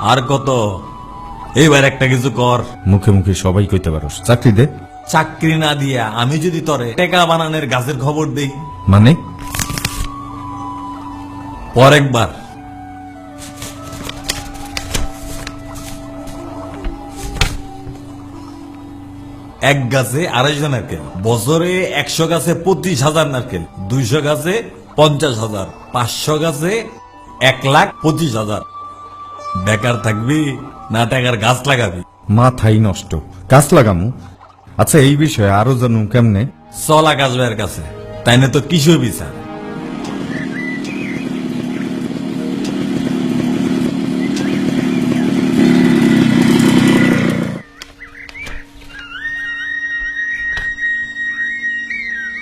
আর কত? এইবার একটা কিছু কর। মুখে মুখে সবাই কইতে পারস চাকরি দে। চাকরি না দিয়া আমি যদি তরে টেকা বানানোর গাছের খবর দেই। মানে? পর একবার। এক গাছে আড়াইশো নারকেল বছরে একশো গাছে পঁচিশ হাজার নারকেল দুইশো গাছে পঞ্চাশ হাজার পাঁচশো গাছে এক লাখ পঁচিশ হাজার। বেকার থাকবি না টাকার গাছ লাগাবি। মাথাই নষ্ট। গাছ লাগামু? আচ্ছা এই বিষয়ে আরও জানু কেমনে? চল আকাশ ভাইয়ের কাছে। তাই না তো কিশোর বিচার?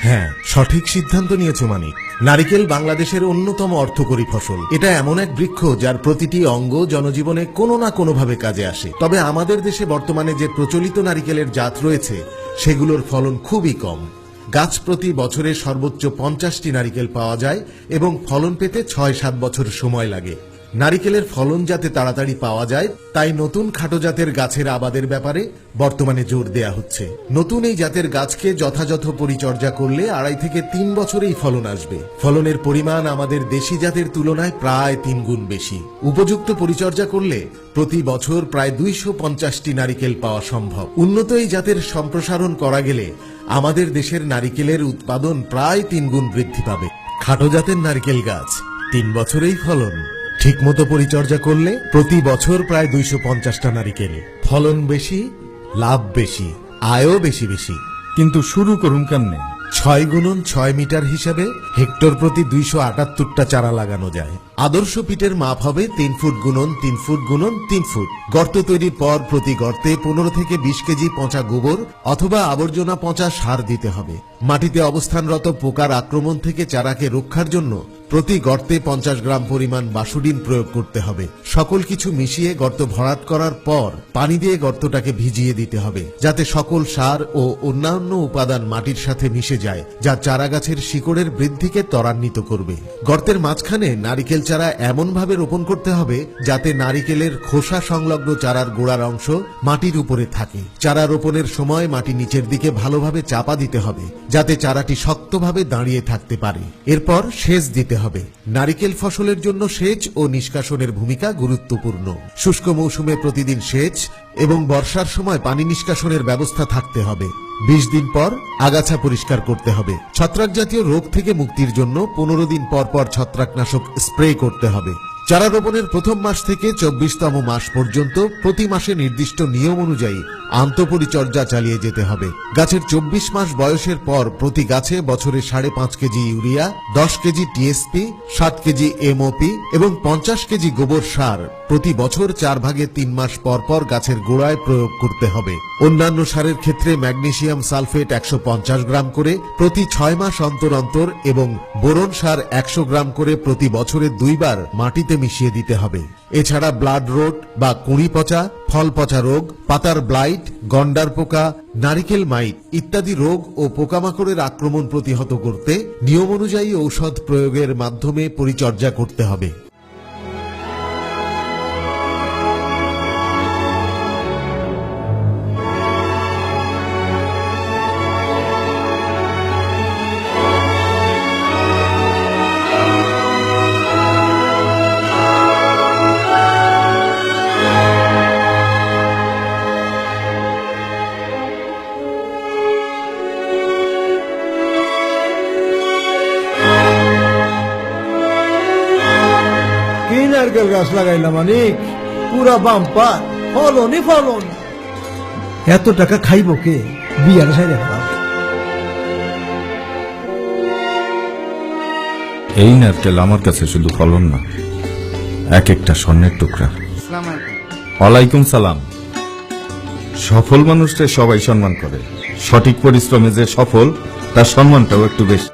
হ্যাঁ সঠিক সিদ্ধান্ত নিয়েছো মানিক। নারিকেল বাংলাদেশের অন্যতম অর্থকরী ফসল। এটা এমন এক বৃক্ষ যার প্রতিটি অঙ্গ জনজীবনে কোনো না কোনোভাবে কাজে আসে। তবে আমাদের দেশে বর্তমানে যে প্রচলিত নারিকেলের জাত রয়েছে, সেগুলোর ফলন খুবই কম। গাছ প্রতি বছরে সর্বোচ্চ পঞ্চাশটি নারিকেল পাওয়া যায় এবং ফলন পেতে ছয় সাত বছর সময় লাগে। নারিকেলের ফলন যাতে তাড়াতাড়ি পাওয়া যায়, তাই নতুন খাটো জাতের গাছের আবাদের ব্যাপারে বর্তমানে জোর দেয়া হচ্ছে। নতুন এই জাতের গাছকে যথাযথ পরিচর্যা করলে আড়াই থেকে তিন বছরেই ফলন আসবে। ফলনের পরিমাণ আমাদের দেশি জাতের তুলনায় প্রায় তিন গুণ বেশি। উপযুক্ত পরিচর্যা করলে প্রতি বছর প্রায় দুইশো পঞ্চাশটি নারিকেল পাওয়া সম্ভব। উন্নত এই জাতের সম্প্রসারণ করা গেলে আমাদের দেশের নারিকেলের উৎপাদন প্রায় তিন গুণ বৃদ্ধি পাবে। খাটো জাতের নারকেল গাছ, তিন বছরেই ফলন। ঠিকমতো পরিচর্যা করলে প্রতি বছর প্রায় দুইশো পঞ্চাশটা নারিকেল ফলন বেশি, লাভ বেশি, আয়ও বেশি বেশি। কিন্তু শুরু করুন কেমনে? ছয় গুণন ছয় মিটার হিসেবে হেক্টর প্রতি দুইশো আটাত্তরটা চারা লাগানো যায়। আদর্শ পিটের মাপ হবে তিন ফুট গুণন তিন ফুট গুণন তিন ফুট। গর্ত তৈরির পর প্রতি গর্তে পনেরো থেকে বিশ কেজি পচা গোবর অথবা আবর্জনা পচা সার দিতে হবে। মাটিতে অবস্থানরত পোকার আক্রমণ থেকে চারাকে রক্ষার জন্য প্রতি গর্তে পঞ্চাশ গ্রাম পরিমাণ বাসুডিন প্রয়োগ করতে হবে। সকল কিছু মিশিয়ে গর্ত ভরাট করার পর পানি দিয়ে গর্তটাকে ভিজিয়ে দিতে হবে, যাতে সকল সার ও অন্যান্য উপাদান মাটির সাথে মিশে যায়, যা চারা গাছের শিকড়ের বৃদ্ধিকে ত্বরান্বিত করবে। গর্তের মাঝখানে নারিকেল চারা এমনভাবে রোপণ করতে হবে, যাতে নারিকেলের খোসা সংলগ্ন চারার গোড়ার অংশ মাটির উপরে থাকে। চারা রোপণের সময় মাটি নিচের দিকে ভালোভাবে চাপা দিতে হবে, যাতে চারাটি শক্তভাবে দাঁড়িয়ে থাকতে পারে। এরপর সেচ দিতে হবে নারিকেল ফসলের জন্য সেচ ও নিষ্কাশনের ভূমিকা গুরুত্বপূর্ণ। শুষ্ক মৌসুমে প্রতিদিন সেচ এবং বর্ষার সময় পানি নিষ্কাশনের ব্যবস্থা থাকতে হবে। বিশ দিন পর আগাছা পরিষ্কার করতে হবে। ছত্রাক জাতীয় রোগ থেকে মুক্তির জন্য পনেরো দিন পর পর ছত্রাকনাশক স্প্রে করতে হবে। চারা রোপণের প্রথম মাস থেকে চব্বিশতম মাস পর্যন্ত প্রতি মাসে নির্দিষ্ট নিয়ম অনুযায়ী আন্তঃপরিচর্যা চালিয়ে যেতে হবে। গাছের চব্বিশ মাস বয়সের পর প্রতি গাছে বছরে সাড়ে পাঁচ কেজি ইউরিয়া, দশ কেজি টিএসপি, সাত কেজি এমওপি এবং পঞ্চাশ কেজি গোবর সার প্রতি বছর চার ভাগে তিন মাস পর পর গাছের গোড়ায় প্রয়োগ করতে হবে। অন্যান্য সারের ক্ষেত্রে ম্যাগনেশিয়াম সালফেট একশো পঞ্চাশ গ্রাম করে প্রতি ছয় মাস অন্তর অন্তর এবং বোরন সার একশো গ্রাম করে প্রতি বছরে দুইবার মাটিতে মিশিয়ে দিতে হবে। এছাড়া ব্লাড রোড বা কুঁড়ি পচা, ফল পচা রোগ, পাতার ব্লাইট গন্ডার পোকা, নারিকেল মাইট ইত্যাদি রোগ ও পোকামাকড়ের আক্রমণ প্রতিহত করতে নিয়ম অনুযায়ী ঔষধ প্রয়োগের মাধ্যমে পরিচর্যা করতে হবে। নারকেল গাছ লাগাইলাম মানিক পুরা বাম্পা ফলনই ফলন। এত টাকা খাইব কে? বিয়ার সাইডে এই নারকেল আমার কাছে শুধু ফলন না এক একটা স্বর্ণের টুকরা। ওয়ালাইকুম সালাম। সফল মানুষকে সবাই সম্মান করে। সঠিক পরিশ্রমে যে সফল তার সম্মানটাও একটু বেশি।